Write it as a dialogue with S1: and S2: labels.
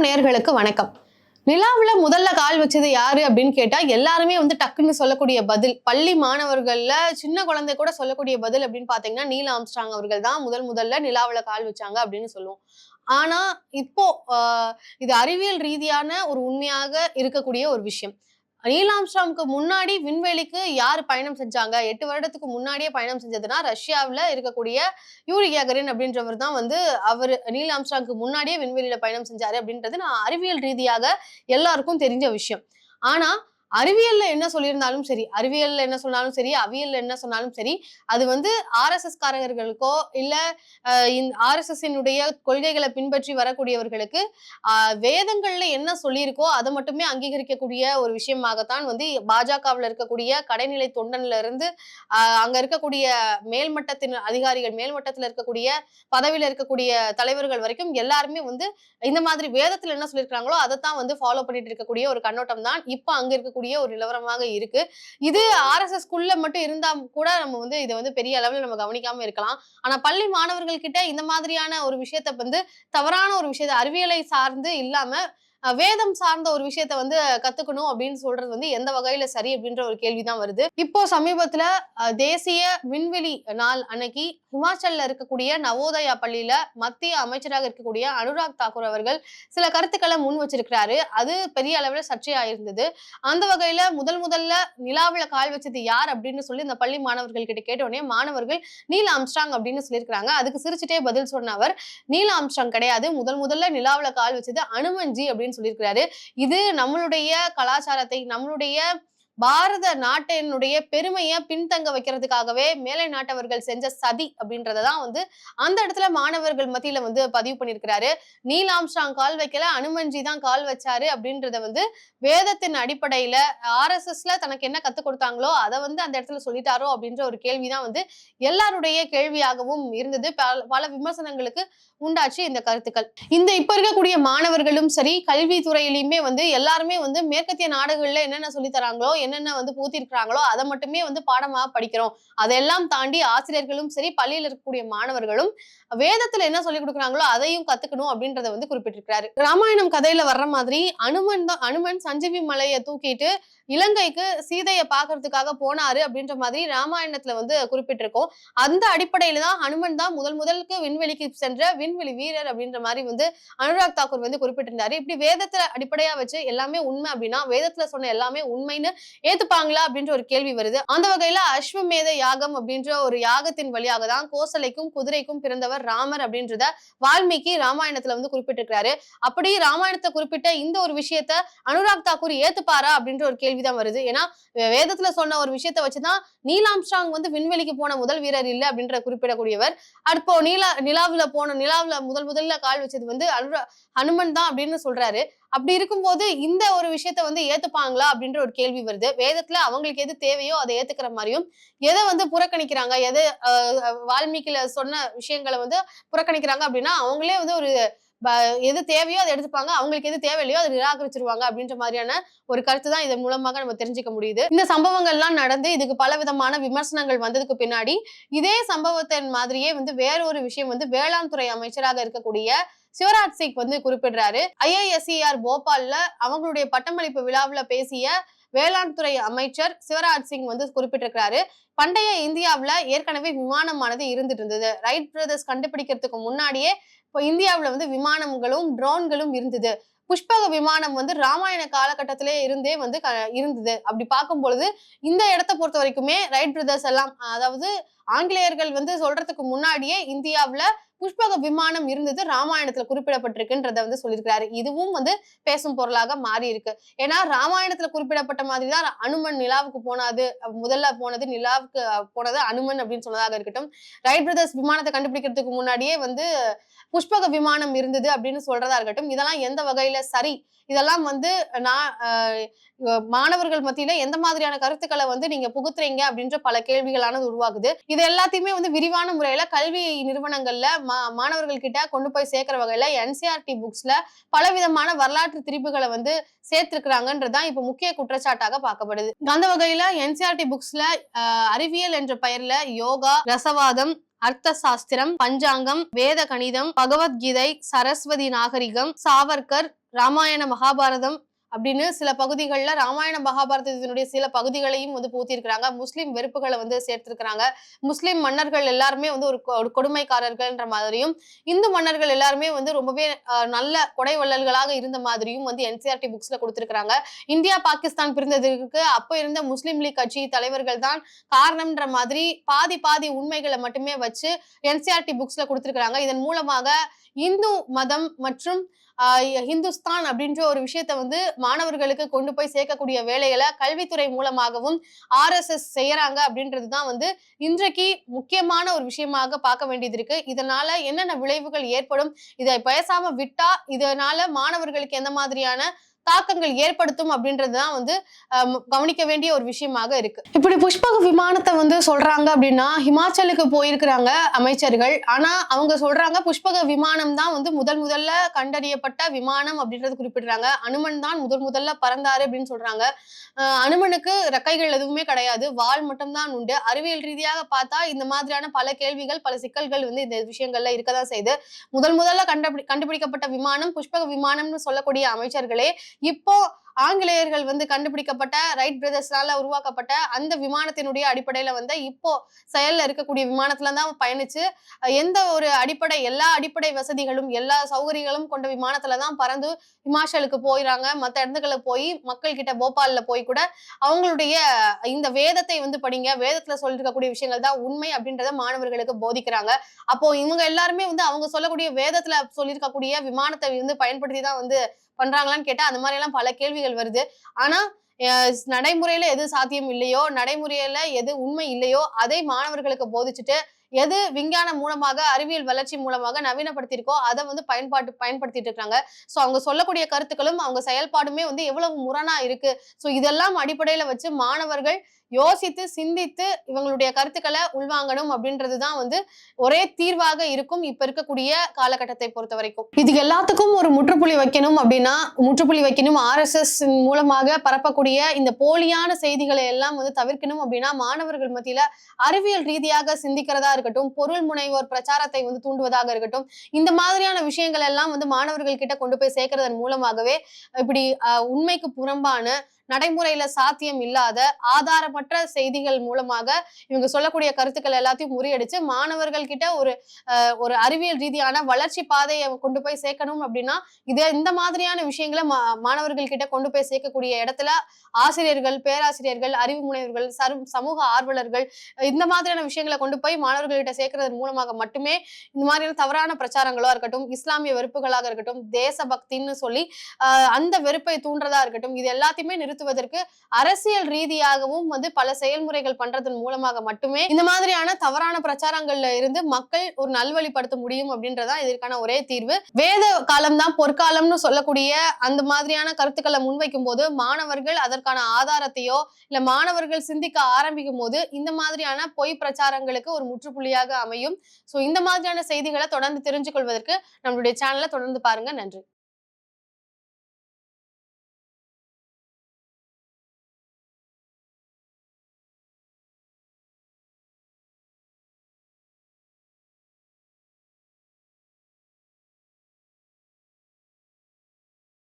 S1: வணக்கம் நேர்களுக்கு வணக்கம். நிலாவுல முதல்ல கால் வச்சது யாரு அப்படின்னு கேட்டா எல்லாருமே வந்து டக்குன்னு சொல்லக்கூடிய பதில் பள்ளி மாணவர்கள்ல சின்ன குழந்தை கூட சொல்லக்கூடிய பதில் அப்படின்னு பாத்தீங்கன்னா நீல் ஆம்ஸ்ட்ராங் அவர்கள் தான் முதல் முதல்ல நிலாவுல கால் வச்சாங்க அப்படின்னு சொல்லுவோம். ஆனா இப்போ ஆஹ், இது அறிவியல் ரீதியான ஒரு உண்மையாக இருக்கக்கூடிய ஒரு விஷயம். நீல் ஆம்ஸ்ட்ராங்க்கு முன்னாடி விண்வெளிக்கு யார் பயணம் செஞ்சாங்க? எட்டு வருடத்துக்கு முன்னாடியே பயணம் செஞ்சதுன்னா ரஷ்யாவில் இருக்கக்கூடிய யூரி கேகரின் அப்படின்றவர் தான் வந்து அவர். நீல் ஆம்ஸ்ட்ராங்க்கு முன்னாடியே விண்வெளியில பயணம் செஞ்சாரு அப்படின்றது நான் அறிவியல் ரீதியாக எல்லாருக்கும் தெரிஞ்ச விஷயம். ஆனா அறிவியல்ல என்ன சொல்லியிருந்தாலும் சரி அறிவியல்ல என்ன சொன்னாலும் சரி அவியல்ல என்ன சொன்னாலும் சரி அது வந்து ஆர்எஸ்எஸ் காரகர்களுக்கோ இல்ல ஆர்எஸ்எஸ் கொள்கைகளை பின்பற்றி வரக்கூடியவர்களுக்கு வேதங்கள்ல என்ன சொல்லியிருக்கோ அதை மட்டுமே அங்கீகரிக்கக்கூடிய ஒரு விஷயமாகத்தான் வந்து பாஜகவில் இருக்கக்கூடிய கடைநிலை தொண்டன்ல இருந்து அங்க இருக்கக்கூடிய மேல்மட்டத்தின் அதிகாரிகள் மேல்மட்டத்தில் இருக்கக்கூடிய பதவியில் இருக்கக்கூடிய தலைவர்கள் வரைக்கும் எல்லாருமே வந்து இந்த மாதிரி வேதத்தில் என்ன சொல்லியிருக்காங்களோ அதைத்தான் வந்து ஃபாலோ பண்ணிட்டு இருக்கக்கூடிய ஒரு கண்ணோட்டம் தான் இப்போ அங்க இருக்கக்கூடிய ஒரு நிலவரமாக இருக்கு. இது ஆர்எஸ்எஸ் குள்ள மட்டும் இருந்தா கூட நம்ம வந்து இதை வந்து பெரிய அளவில் நம்ம கவனிக்காம இருக்கலாம். ஆனா பள்ளி மாணவர்கள் கிட்ட இந்த மாதிரியான ஒரு விஷயத்த வந்து தவறான ஒரு விஷயத்த அறிவியலை சார்ந்து இல்லாம வேதம் சார்ந்த ஒரு விஷயத்த வந்து கத்துக்கணும் அப்படின்னு சொல்றது வந்து எந்த வகையில சரி அப்படின்ற ஒரு கேள்விதான் வருது. இப்போ சமீபத்துல தேசிய விண்வெளி நாள் அன்னைக்கு ஹிமாச்சல்ல இருக்கக்கூடிய நவோதயா பள்ளியில மத்திய அமைச்சராக இருக்கக்கூடிய அனுராக் தாக்கூர் அவர்கள் சில கருத்துக்களை முன் வச்சிருக்கிறாரு. அது பெரிய அளவுல சர்ச்சையாயிருந்தது. அந்த வகையில முதல் முதல்ல நிலாவுல கால் வச்சது யார் அப்படின்னு சொல்லி இந்த பள்ளி மாணவர்கள் கிட்ட கேட்ட உடனே மாணவர்கள் நீல் ஆம்ஸ்ட்ராங் அப்படின்னு சொல்லியிருக்கிறாங்க. அதுக்கு சிரிச்சுட்டே பதில் சொன்ன அவர் நீல் ஆம்ஸ்ட்ராங் கிடையாது. முதல் முதல்ல நிலாவுல கால் வச்சது அனுமன்ஜி அப்படின்னு சொல்லியிருக்கிறாரு. இது நம்மளுடைய கலாச்சாரத்தை நம்மளுடைய பாரத நாட்டினுடைய பெருமையை பின்தங்க வைக்கிறதுக்காகவே மேலை நாட்டவர்கள் செஞ்ச சதி அப்படின்றதான் வந்து அந்த இடத்துல மாணவர்கள் மத்தியில வந்து பதிவு பண்ணியிருக்கிறாரு. நீல் கால் வைக்கல அனுமன்ஜி தான் கால் வச்சாரு அப்படின்றத வந்து வேதத்தின் அடிப்படையில ஆர்எஸ்எஸ்ல தனக்கு என்ன கத்துக் கொடுத்தாங்களோ அதை வந்து அந்த இடத்துல சொல்லிட்டாரோ அப்படின்ற ஒரு கேள்விதான் வந்து எல்லாருடைய கேள்வியாகவும் இருந்தது. பல- பல விமர்சனங்களுக்கு உண்டாச்சு இந்த கருத்துக்கள். இந்த இப்ப இருக்கக்கூடிய மாணவர்களும் சரி கல்வித்துறையிலுமே வந்து எல்லாருமே வந்து மேற்கத்திய நாடுகள்ல என்னென்ன சொல்லி தராங்களோ என்னென்ன வந்து பூத்திருக்கிறாங்களோ அதை மட்டுமே வந்து பாடமா படிக்கிறோம். அதெல்லாம் தாண்டி ஆசிரியர்களும் சரி பள்ளியில் இருக்கக்கூடிய மாணவர்களும் வேதத்துல என்ன சொல்லி கொடுக்குறாங்களோ அதையும் கத்துக்கணும் அப்படின்றத வந்து குறிப்பிட்டிருக்கிறாரு. ராமாயணம் கதையில வர்ற மாதிரி அனுமன் தான் அனுமன் சஞ்சீவி மலையை தூக்கிட்டு இலங்கைக்கு சீதையை பாக்குறதுக்காக போனாரு அப்படின்ற மாதிரி ராமாயணத்துல வந்து குறிப்பிட்டிருக்கோம். அந்த அடிப்படையில தான் ஹனுமன் தான் முதல் முதலுக்கு விண்வெளிக்கு சென்ற விண்வெளி வீரர் அப்படின்ற மாதிரி வந்து அனுராக் தாக்கூர் வந்து குறிப்பிட்டிருந்தாரு. இப்படி வேதத்துல அடிப்படையா வச்சு எல்லாமே உண்மை அப்படின்னா வேதத்துல சொன்ன எல்லாமே உண்மைன்னு ஏத்துப்பாங்களா அப்படின்ற ஒரு கேள்வி வருது. அந்த வகையில அஸ்வமேத யாகம் அப்படின்ற ஒரு யாகத்தின் வழியாக தான் கோசலைக்கும் குதிரைக்கும் பிறந்தவர் ராமர் அப்படின்றத வால்மீகி ராமாயணத்துல வந்து குறிப்பிட்டிருக்கிறாரு. அப்படி ராமாயணத்தை குறிப்பிட்ட இந்த ஒரு விஷயத்த அனுராக் தாக்கூர் ஏத்துப்பாரா அப்படின்ற ஒரு கேள்வி கேள்விதான் வருது. ஏன்னா வேதத்துல சொன்ன ஒரு விஷயத்த வச்சுதான் நீல் வந்து விண்வெளிக்கு போன முதல் வீரர் இல்ல அப்படின்ற குறிப்பிடக்கூடியவர். அப்போ நீலா நிலாவுல போன நிலாவுல முதல் முதல்ல கால் வச்சது வந்து அனுரா ஹனுமன் தான் அப்படின்னு சொல்றாரு. அப்படி இருக்கும்போது இந்த ஒரு விஷயத்த வந்து ஏத்துப்பாங்களா அப்படின்ற ஒரு கேள்வி வருது. வேதத்துல அவங்களுக்கு எது தேவையோ அதை ஏத்துக்கிற மாதிரியும் எதை வந்து புறக்கணிக்கிறாங்க எதை வால்மீகில சொன்ன விஷயங்களை வந்து புறக்கணிக்கிறாங்க அப்படின்னா அவங்களே வந்து ஒரு எது தேவையோ அதை எடுத்துப்பாங்க. அவங்களுக்கு எது தேவையில்லையோ அதை நிராகரிச்சிருவாங்க அப்படின்ற மாதிரியான ஒரு கருத்து தான் இதன் மூலமாக நம்ம தெரிஞ்சுக்க முடியுது. இந்த சம்பவங்கள்லாம் நடந்து இதுக்கு பல விதமான விமர்சனங்கள் வந்ததுக்கு பின்னாடி இதே சம்பவத்தின் மாதிரியே வந்து வேற ஒரு விஷயம் வந்து வேளாண் துறை அமைச்சராக இருக்கக்கூடிய சிவராஜ் சிங் வந்து குறிப்பிடுறாரு. ஐஐஎஸ்சிஆர் போபால்ல அவங்களுடைய பட்டமளிப்பு விழாவுல பேசிய வேளாண் துறை அமைச்சர் சிவராஜ் சிங் வந்து குறிப்பிட்டிருக்கிறாரு. பண்டைய இந்தியாவுல ஏற்கனவே விமானமானது இருந்துட்டு இருந்தது. ரைட் பிரதர்ஸ் கண்டுபிடிக்கிறதுக்கு முன்னாடியே இப்போ இந்தியாவில் வந்து விமானங்களும் ட்ரோன்களும் இருந்தது. புஷ்பக விமானம் வந்து ராமாயண காலகட்டத்திலே இருந்தே வந்து க- இருந்தது. அப்படி பார்க்கும் பொழுது இந்த இடத்த பொறுத்த வரைக்குமே ரைட் பிரதர்ஸ் எல்லாம் அதாவது ஆங்கிலேயர்கள் வந்து சொல்றதுக்கு முன்னாடியே இந்தியாவில் புஷ்பக விமானம் இருந்தது ராமாயணத்துல குறிப்பிடப்பட்டிருக்குன்றத வந்து சொல்லியிருக்கிறாரு. இதுவும் வந்து பேசும் பொருளாக மாறி இருக்கு ஏன்னா ராமாயணத்துல குறிப்பிடப்பட்ட மாதிரி தான் அனுமன் நிலாவுக்கு போனாது முதல்ல போனது நிலாவுக்கு போனது அனுமன் அப்படின்னு சொன்னதாக இருக்கட்டும். ரைட் பிரதர்ஸ் விமானத்தை கண்டுபிடிக்கிறதுக்கு முன்னாடியே வந்து புஷ்பக விமானம் இருந்தது அப்படின்னு சொல்றதா இருக்கட்டும். இதெல்லாம் எந்த வகையில சரி. இதெல்லாம் வந்து நான் மாணவர்கள் மத்தியில எந்த மாதிரியான கருத்துக்களை வந்து நீங்க புகுத்துறீங்க அப்படின்ற பல கேள்விகளானது உருவாகுது. இது எல்லாத்தையுமே வந்து விரிவான முறையில கல்வி நிறுவனங்கள்ல மா மாணவர்கள் கிட்ட கொண்டு போய் சேர்க்கிற வகையில என்சிஆர்டி புக்ஸ்ல பலவிதமான வரலாற்று திரிப்புகளை வந்து சேர்த்திருக்கிறாங்கன்றதுதான் இப்ப முக்கிய குற்றச்சாட்டாக பார்க்கப்படுது. அந்த வகையில என்சிஆர்டி புக்ஸ்ல அறிவியல் என்ற பெயர்ல யோகா ரசவாதம் அர்த்த சாஸ்திரம் பஞ்சாங்கம் வேத கணிதம் பகவத்கீதை சரஸ்வதி நாகரிகம் சாவர்கர் ராமாயண மகாபாரதம் அப்படின்னு சில பகுதிகளில் ராமாயண மகாபாரதத்தினுடைய சில பகுதிகளையும் வந்து பூத்திருக்கிறாங்க முஸ்லீம் வெறுப்புகளை வந்து சேர்த்திருக்கிறாங்க. முஸ்லீம் மன்னர்கள் எல்லாருமே வந்து ஒரு கொ- கொடுமைக்காரர்கள்ன்ற மாதிரியும் இந்து மன்னர்கள் எல்லாருமே வந்து ரொம்பவே நல்ல கொடை வள்ளல்களாக இருந்த மாதிரியும் வந்து என்சிஆர்டி புக்ஸ்ல கொடுத்திருக்கிறாங்க. இந்தியா பாகிஸ்தான் பிரிந்ததற்கு அப்போ இருந்த முஸ்லீம் லீக் கட்சி தலைவர்கள் தான் காரணம்ன்ற மாதிரி பாதி பாதி உண்மைகளை மட்டுமே வச்சு என்சிஆர்டி புக்ஸ்ல கொடுத்திருக்கிறாங்க. இதன் மூலமாக இந்து மதம் மற்றும் ஹிந்துஸ்தான் அப்படின்ற ஒரு விஷயத்த வந்து மாணவர்களுக்கு கொண்டு போய் சேர்க்கக்கூடிய வேலைகளை கல்வித்துறை மூலமாகவும் ஆர்எஸ்எஸ் செய்யறாங்க அப்படின்றது தான் வந்து இன்றைக்கு முக்கியமான ஒரு விஷயமாக பார்க்க வேண்டியது இருக்கு. இதனால என்னென்ன விளைவுகள் ஏற்படும் இதை பேசாம விட்டா இதனால மாணவர்களுக்கு எந்த மாதிரியான தாக்கங்கள் ஏற்படுத்தும் அப்படின்றது தான் வந்து கவனிக்க வேண்டிய ஒரு விஷயமாக இருக்கு. இப்படி புஷ்பக விமானத்தை வந்து சொல்றாங்க அப்படின்னா ஹிமாச்சலுக்கு போயிருக்கிறாங்க அமைச்சர்கள். ஆனா அவங்க சொல்றாங்க புஷ்பக விமானம் தான் வந்து முதல் முதல்ல கண்டறியப்பட்ட விமானம் அப்படின்றது குறிப்பிடுறாங்க. அனுமன் தான் முதல் முதல்ல பறந்தாரு அப்படின்னு சொல்றாங்க. அனுமனுக்கு ரெக்கைகள் எதுவுமே கிடையாது. வால் மட்டும்தான் உண்டு. அறிவியல் ரீதியாக பார்த்தா இந்த மாதிரியான பல கேள்விகள் பல சிக்கல்கள் வந்து இந்த விஷயங்கள்ல இருக்கதான் செய்யுது முதல் முதல்ல கண்டுபிடி கண்டுபிடிக்கப்பட்ட விமானம் புஷ்பக விமானம்னு சொல்லக்கூடிய அமைச்சர்களே இப்போ ஆங்கிலேயர்கள் வந்து கண்டுபிடிக்கப்பட்ட ரைட் பிரதர்ஸ்னால உருவாக்கப்பட்ட அந்த விமானத்தினுடைய அடிப்படையில வந்து இப்போ செயல்ல இருக்கக்கூடிய விமானத்துல தான் பயணிச்சு எந்த ஒரு அடிப்படை எல்லா அடிப்படை வசதிகளும் எல்லா சௌகரியங்களும் கொண்ட விமானத்துல தான் பறந்து ஹிமாச்சலுக்கு போயிறாங்க. மற்ற இடத்துகளுக்கு போய் மக்கள் கிட்ட போபால்ல போய் கூட அவங்களுடைய இந்த வேதத்தை வந்து படிங்க. வேதத்துல சொல்லிருக்கக்கூடிய விஷயங்கள் தான் உண்மை அப்படின்றத மாணவர்களுக்கு போதிக்கிறாங்க. அப்போ இவங்க எல்லாருமே வந்து அவங்க சொல்லக்கூடிய வேதத்துல சொல்லியிருக்கக்கூடிய விமானத்தை வந்து பயன்படுத்தி தான் வந்து பண்றாங்களான்னு கேட்டா அந்த மாதிரி எல்லாம் பல கேள்விகள் வருது. ஆனா நடைமுறையில எது சாத்தியம் இல்லையோ நடைமுறையில எது உண்மை இல்லையோ அதை மாணவர்களுக்கு போதிச்சுட்டு எது விஞ்ஞானம் மூலமாக அறிவியல் வளர்ச்சி மூலமாக நவீனப்படுத்தியிருக்கோ அதை வந்து பயன்பாட்டு பயன்படுத்திட்டு இருக்காங்க ஸோ அவங்க சொல்லக்கூடிய கருத்துக்களும் அவங்க செயல்பாடுமே வந்து எவ்வளவு முரணா இருக்கு. ஸோ இதெல்லாம் அடிப்படையில வச்சு மாணவர்கள் யோசித்து சிந்தித்து இவங்களுடைய கருத்துக்களை உள்வாங்கணும் அப்படின்றதுதான் வந்து ஒரே தீர்வாக இருக்கும் இப்ப இருக்கக்கூடிய காலகட்டத்தை பொறுத்த வரைக்கும். இது எல்லாத்துக்கும் ஒரு முற்றுப்புள்ளி வைக்கணும் அப்படின்னா முற்றுப்புள்ளி வைக்கணும். ஆர்எஸ்எஸ் மூலமாக பரப்பக்கூடிய இந்த போலியான செய்திகளை எல்லாம் வந்து தவிர்க்கணும் அப்படின்னா மாணவர்கள் மத்தியில அறிவியல் ரீதியாக சிந்திக்கிறதா இருக்கட்டும் பொருள் முனைவோர் பிரச்சாரத்தை வந்து தூண்டுவதாக இருக்கட்டும் இந்த மாதிரியான விஷயங்கள் எல்லாம் வந்து மாணவர்கள் கிட்ட கொண்டு போய் சேர்க்கறதன் மூலமாகவே இப்படி உண்மைக்கு புறம்பான நடைமுறையில சாத்தியம் இல்லாத ஆதாரமற்ற செய்திகள் மூலமாக இவங்க சொல்லக்கூடிய கருத்துக்கள் எல்லாத்தையும் முறியடிச்சு மாணவர்கள் கிட்ட ஒரு ஒரு அறிவியல் ரீதியான வளர்ச்சி பாதையை கொண்டு போய் சேர்க்கணும் அப்படின்னா இது இந்த மாதிரியான விஷயங்களை மா- மாணவர்கள் கிட்ட கொண்டு போய் சேர்க்கக்கூடிய இடத்துல ஆசிரியர்கள் பேராசிரியர்கள் அறிவு முனைவர்கள் சரு- சமூக ஆர்வலர்கள் இந்த மாதிரியான விஷயங்களை கொண்டு போய் மாணவர்கள்கிட்ட சேர்க்கறதன் மூலமாக மட்டுமே இந்த மாதிரியான தவறான பிரச்சாரங்களா இருக்கட்டும் இஸ்லாமிய வெறுப்புகளாக இருக்கட்டும் தேசபக்தின்னு சொல்லி அந்த வெறுப்பை தூண்டுறதா இருக்கட்டும் இது எல்லாத்தையுமே நிறுத்த நிறுத்துவதற்கு அரசியல் ரீதியாகவும் வந்து பல செயல்முறைகள் பண்றதன் மூலமாக மட்டுமே இந்த மாதிரியான தவறான பிரச்சாரங்கள்ல இருந்து மக்கள் ஒரு நல்வழிப்படுத்த முடியும் அப்படின்றதா இதற்கான ஒரே தீர்வு. வேத காலம் தான் பொற்காலம்னு சொல்லக்கூடிய அந்த மாதிரியான கருத்துக்களை முன்வைக்கும் போது மாணவர்கள் அதற்கான ஆதாரத்தையோ இல்ல மாணவர்கள் சிந்திக்க ஆரம்பிக்கும் போது இந்த மாதிரியான பொய் பிரச்சாரங்களுக்கு ஒரு முற்றுப்புள்ளியாக அமையும். சோ இந்த மாதிரியான செய்திகளை தொடர்ந்து தெரிஞ்சு கொள்வதற்கு நம்மளுடைய சேனலை தொடர்ந்து பாருங்க. நன்றி.